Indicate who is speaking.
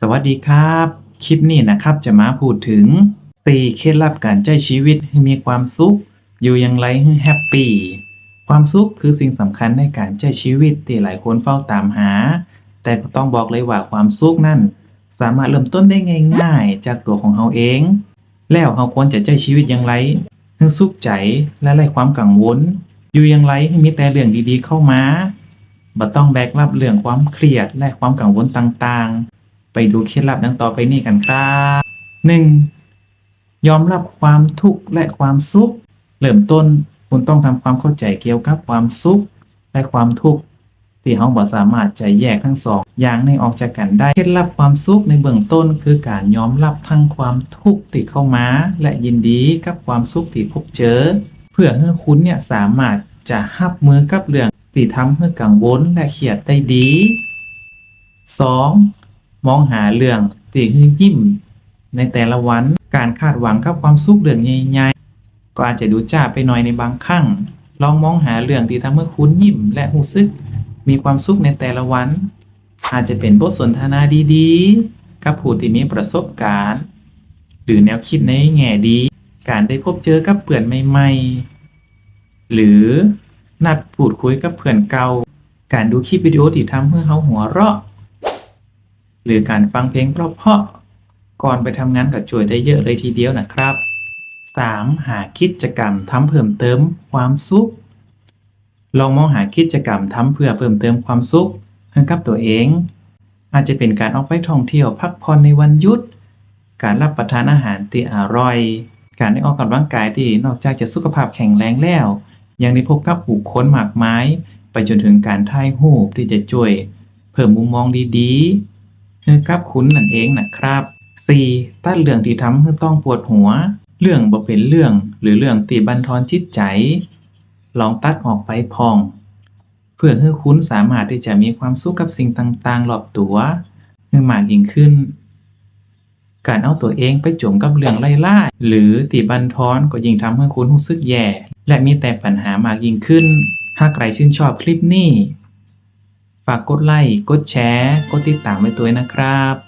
Speaker 1: สวัสดีครับ คลิปนี้นะครับจะมาพูดถึง 4 เคล็ดลับการใช้ชีวิตให้มีความสุข อยู่อย่างไรให้แฮปปี้ ความสุขคือสิ่งสำคัญในการใช้ชีวิตที่หลายคนเฝ้าตามหา แต่ก็ต้องบอกเลยว่าความสุขนั่น สามารถเริ่มต้นได้ง่าย ๆ จากตัวของเราเอง แล้วเราควรจะใช้ชีวิตอย่างไรให้สุขใจและไร้ความกังวล อยู่อย่างไรให้มีแต่เรื่องดีๆเข้ามาบ่ต้องแบกรับเรื่องความเครียดและความกังวลต่างๆ ไปดูเคล็ดลับดังต่อไปนี้กันครับ 1. ยอมรับความทุกข์และความสุข เริ่มต้นคุณต้องทำความเข้าใจเกี่ยวกับความสุขและความทุกข์ที่เราบ่สามารถจะแยกทั้งสองอย่างในออกจากกันได้เคล็ดลับความสุขในเบื้องต้น คือการยอมรับทั้งความทุกข์ที่เข้ามา และยินดีกับความสุขที่พบเจอ เพื่อให้คุณเนี่ยสามารถจะรับมือกับเรื่องที่ทำให้กังวลและเครียดได้ดี 2. มองหาเรื่องที่ให้ยิ้มในแต่ละวัน การคาดหวังกับความสุขเรื่องใหญ่ๆก็อาจจะดูจ้าไปหน่อยในบางครั้ง ลองมองหาเรื่องที่ทำให้คุณยิ้มและรู้สึก มีความสุขในแต่ละวัน อาจจะเป็นบทสนทนาดีๆ กับผู้ที่มีประสบการณ์ หรือแนวคิดในแง่ดี การได้พบเจอกับเพื่อนใหม่ๆ หรือนัดพูดคุยกับเพื่อนเก่า การดูคลิปวิดีโอที่ทำให้เราหัวเราะ หรือการฟังเพลงเพราะๆก่อนไปทำงานก็ช่วยได้เยอะเลยทีเดียวนะครับ 3. หากิจกรรมทำเพิ่มเติมความสุข ลองมองหากิจกรรมทำเพื่อเพิ่มเติมความสุขให้กับตัวเอง อาจจะเป็นการออกไปท่องเที่ยวพักผ่อนในวันหยุด การรับประทานอาหารที่อร่อย การได้ออกกำลังกายที่นอกจากจะสุขภาพแข็งแรงแล้ว ยังได้พบกับผู้คนมากมาย ไปจนถึงการถ่ายรูปที่จะช่วย เพิ่มมุมมองดีๆ ให้กับคุณนั่นเองนะครับ 4. ตัดเรื่องที่ทำให้ต้องปวดหัว เรื่องบ่เป็นเรื่องหรือเรื่องตีบันทอนจิตใจ ลองตัดออกไปพอง เพื่อให้คุณสามารถที่จะมีความสุขกับสิ่งต่างๆรอบตัวให้มากยิ่งขึ้น การเอาตัวเองไปจมกับเรื่องไล่ๆหรือตีบันทอนก็ยิ่งทำให้คุณรู้สึกแย่ และมีแต่ปัญหามากยิ่งขึ้น หากใครชื่นชอบคลิปนี้ ฝากกดไลค์ กดแชร์ กดติดตามไว้ด้วยนะครับ